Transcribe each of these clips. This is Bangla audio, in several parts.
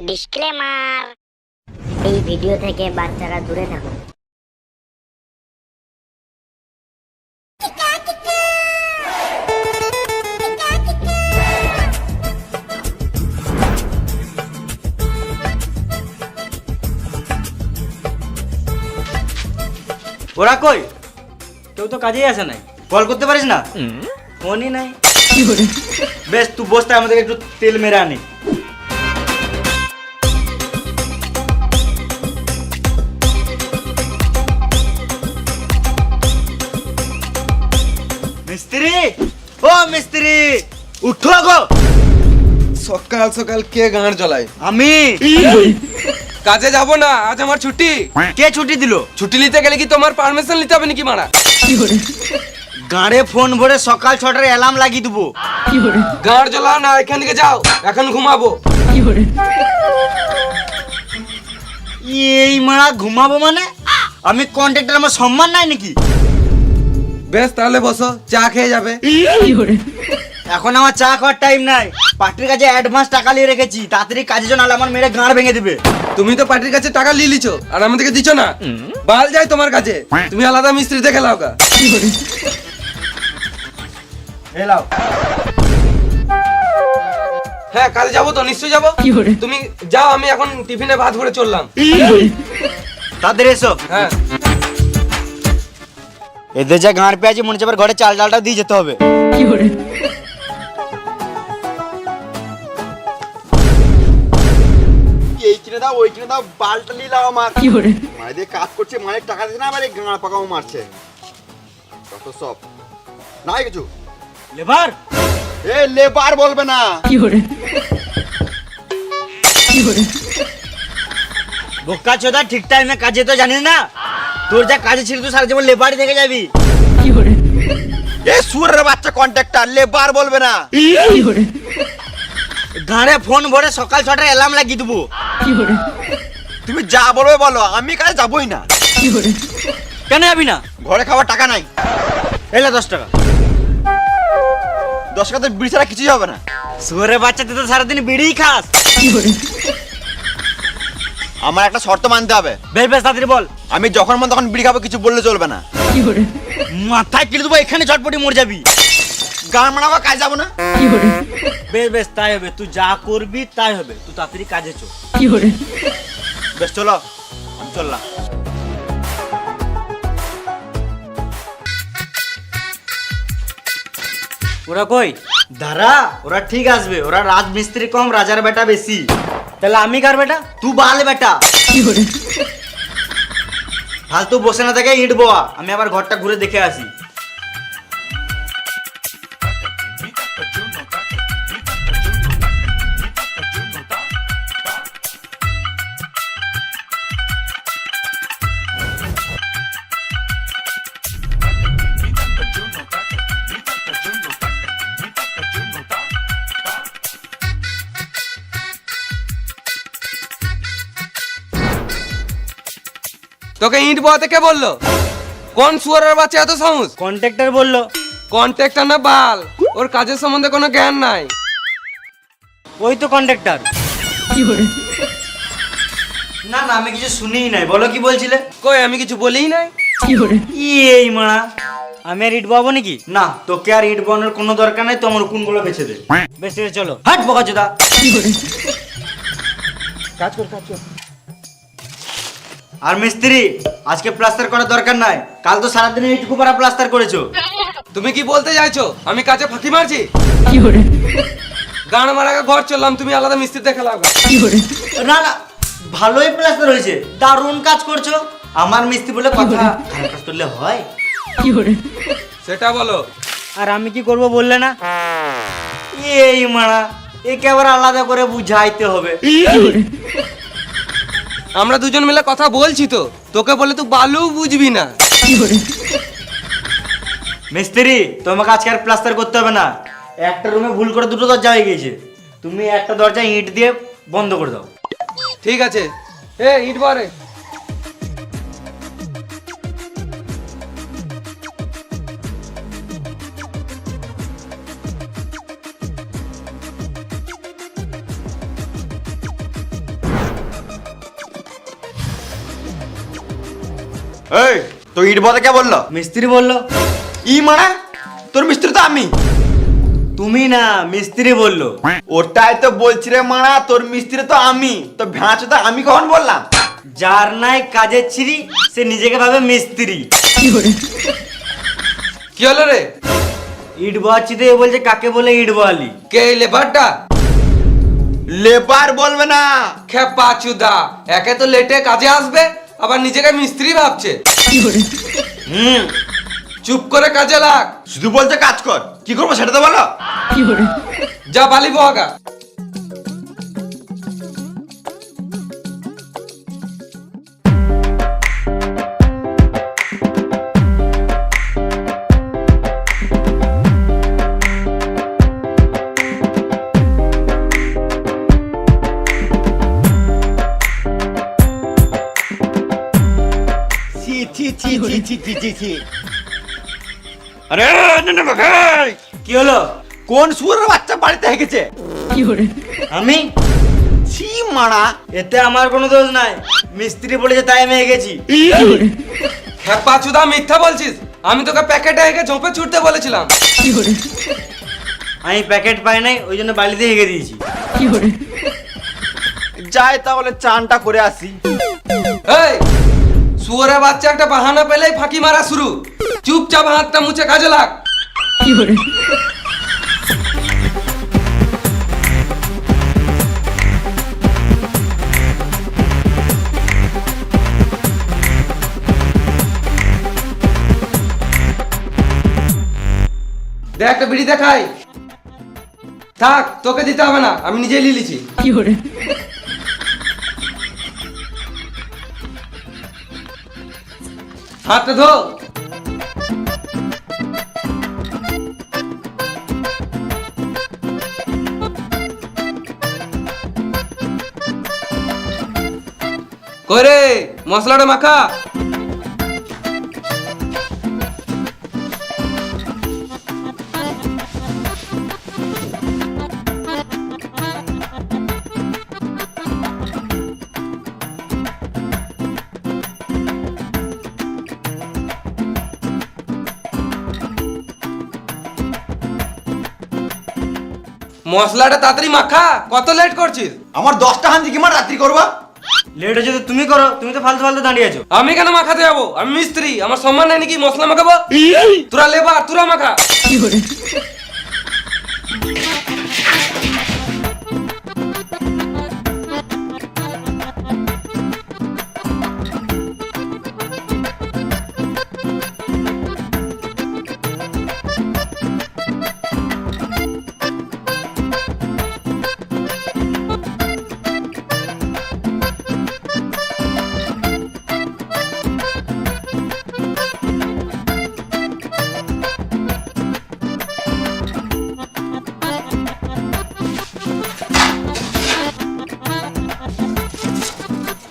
ডিসক্লেমার এই ভিডিও থেকে বাচ্চারা দূরে থাকুন ওরা কই? কেউ তো কাজেই আসে নাই। কল করতে পারিস না? ফোনই নাই। বেশ তুই বসতে আমাদের একটু তেল মেরে আনি। মিস্ত্রি! ও মিস্ত্রি! উঠো গো! সকাল সকাল কে গাঁড় জ্বলায়? আমি! কাজে যাব না আজ আমার ছুটি। কে ছুটি দিল? ছুটি নিতে গেলে কি তোমার পারমিশন নিতে হবে নাকি মারা? গাড়ে ফোন ভরে সকাল ছটার অ্যালার্ম লাগিয়ে দেবো। গাঁড় জ্বলাও না এখান থেকে যাও এখন ঘুমাবো। এই মারা ঘুমাবো মানে? আমি কন্ট্রাক্টর আমার সম্মান নাই নাকি? বেশ তাহলে বসো চা খেয়ে যাবে। এখন আমার চা খাওয়ার টাইম নাই। পার্টির কাছে অ্যাডভান্স টাকা নিয়ে রেখেছি তাড়াতাড়ি কাজের জন্য আমার মেরে গাঁড় ভেঙে দিবে। তুমি তো পার্টির কাছে টাকা নিয়ে লিছো আর আমাদেরকে দিছো না। বাল যাই তোমার কাছে। তুমি আলাদা মিস্ত্রি দেখে লাও গা। হ্যাঁ কাজে যাব তো নিশ্চয়ই যাব। তুমি যাও আমি এখন টিফিনে ভাত ভরে চললাম। তাদের এসো। হ্যাঁ। এদের যা গাঁড় পেয়েছি মনে হচ্ছে ঘরে চাল ডালটা দিয়ে যেতে হবে। এই দাও ওই দাও বালটা নিলাম আমার। মানে দিয়ে কাজ করছে মানে টাকা দিচ্ছে না আবার এই গাঁড় পাকাও মারছে। কত সব। নাই কিছু। লেবার? এ লেবার বলবে না। বোকা চোদা ঠিক টাইমে কাজে তো জানিস না? তোর যা কাজে ছিল তুই সারা জীবন লেবারই থেকে যাবি। কি করে? এ সুরের বাচ্চা কন্ট্রাক্টর লেবার বলবে না। কি করে? গাঁড়ে ফোন ভরে সকাল ছটার অ্যালার্ম লাগিয়ে দেবো। কি করে? তুমি যা বলবে বলো আমি কাজে যাবই না। কি করে? কেন যাবি না? ঘরে খাওয়ার টাকা নাই। এলা দশ টাকা। দশ টাকা তো বিড়ি ছাড়া কিছুই হবে না। শুয়ারের বাচ্চা তুই তো সারাদিন বিড়িই খাস। আমার একটা শর্ত মানতে হবে। বেশ বেশ তাড়াতাড়ি বল। আমি যখন মন তখন বিড়ি খাব কিছু বললে চলবে না। কি করে? মাথায় কিনে দেবো এখানে চটপটি মরে যাবি। গান মানাবো কাজ যাব না। কি করে? বেশ বেশ তাই হবে। তুই যা করবি তাই হবে। তুই তাড়াতাড়ি কাজে চো বেশ চলো। আমি চললাম। ওরা কই? দাঁড়া ওরা ঠিক আসবে। ওরা রাজমিস্ত্রি কম রাজার বেটা বেশি। তাহলে আমি কার বেটা? তু বাল বেটা। ফালতু বসে না থাকে ইট বোয়া। আমি আবার ঘরটা ঘুরে দেখে আসি। তোকে ইট বোয়াতে কে বলল? কোন সুয়ারের বাচ্চা এত সাহস কন্ট্রাক্টর বলল। কন্ট্রাক্টর না বাল ওর কাজের সম্বন্ধে কোনো জ্ঞান নাই। ওই তো কন্ট্রাক্টর। না না আমি কিছু শুনিই নাই। বলো কি বলছিলে? কই আমি কিছু বলিই নাই? এই মারা। আমি আর ইট বাবো নাকি? না তোকে আর ইট বানোর কোনো দরকার নাই তোমার কোনগুলো বেছে দে। আছে, চলো। হাট বোকা চোদা কাজ কর কাজ কর। আর মিস্ত্রি আজকে প্লাস্টার করার দরকার নাই। কাল তো সারাদিন এইটুকু পারা প্লাস্টার করেছ। তুমি কি বলতে চাইছো? আমি কাজে ফাঁকি মারছি? গান মারা ঘর চললাম তুমি আলাদা মিস্ত্রি দেখে লাও গা। না না ভালোই প্লাস্টার হয়েছে। দারুণ কাজ করছ। আমার মিস্ত্রি বলে কথা খারাপ কাজ করলে হয়? কি সেটা বলো। আর আমি কি করব বললে না? এই মারা একে আবার আলাদা করে বুঝাইতে হবে। আমরা দুজন মিলে কথা বলছি তো। তোকে বলে তুই বালু বুঝবি না। মিস্ত্রি তোমাকে আজকে আর প্লাস্টার করতে হবে না। একটা রুমে ভুল করে দুটো দরজা হয়ে গিয়েছে। তুমি একটা দরজা ইট দিয়ে বন্ধ করে দাও। ঠিক আছে। এ ইট বারে এই তো ইট বদে কে বলল? মিস্ত্রি বলল। ই মানে? তোর মিস্ত্রি তো আমি। তুমি না মিস্ত্রি বলল। ওটাই তো বলছি রে মানা তোর মিস্ত্রি তো আমি। তো ভ্যাঁচ তো আমি কখন বললাম? যার নাই কাজের ছিরি সে নিজেকে ভাবে মিস্ত্রি। কি হলো রে? ইট বয়াচ্ছিতে এ বলছে কাকে বলে ইট বয়ালি কে এই লেবারটা? লেবার বলবে না। খেপা চুদা একে তো লেটে কাজে আসবে। আবার নিজেকে মিস্ত্রি ভাবছে। হুম চুপ করে কাজে লাগ। শুধু বলতে কাজ কর। কি করব সেটা তো বলো। যা বালি বহাগা। ছি ছি ছি ছি ছি ছি আরে না না ভাই। কি হলো? কোন সুরের বাচ্চা বাড়িতে হেগেছে? আমি? ছি মারা। এতে আমার কোনো দোষ নাই। মিস্ত্রি বলেছে তাই আমি চুদা মিথ্যা বলছিস? আমি তোকে প্যাকেটে হেগে ঝোপে ছুটতে বলেছিলাম। আমি প্যাকেট পাই নাই ওই জন্য বালিতে হেগে দিয়েছি। যাই তাহলে চানটা করে আসি। এই শুয়োরের বাচ্চা একটা বাহানা পেলেই ফাঁকি মারা শুরু। চুপচাপ হাতটা মুছে কাজে লাগ। দেখ একটা বিড়ি দেখাই। থাক, তোকে দিতে হবে না, আমি নিজেই লিলিছি হাতটা ধো করে মশলাটা মাখা। মশলাটা তাড়াতাড়ি মাখা। কত লেট করছিস? আমার দশটা হান্দি কি রাত্রি করবা? লেট হচ্ছে তো তুমি করো তুমি তো ফালতু ফালতু দাঁড়িয়ে আছো। আমি কেন মাখাতে যাব? আমি মিস্ত্রি আমার সম্মান নেই নাকি মশলা মাখাবো? তোরা লেবার তোরা মাখা।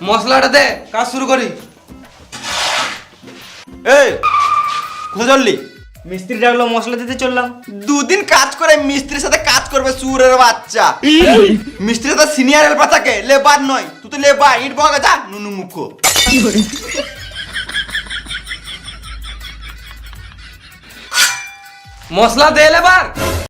মশলাটা দে কাজ শুরু করি। এই কোথায় চললি? মিস্ত্রি ডাকলো মশলা দিতে চললাম। দুদিন কাজ করে মিস্ত্রির সাথে কাজ করবে সুরের বাচ্চা। মিস্ত্রি তো সিনিয়র হেল্পার থাকে লেবার নয়। তুই তো লেবার ইট বগা যা নুনু মুখ। মশলা দে এবার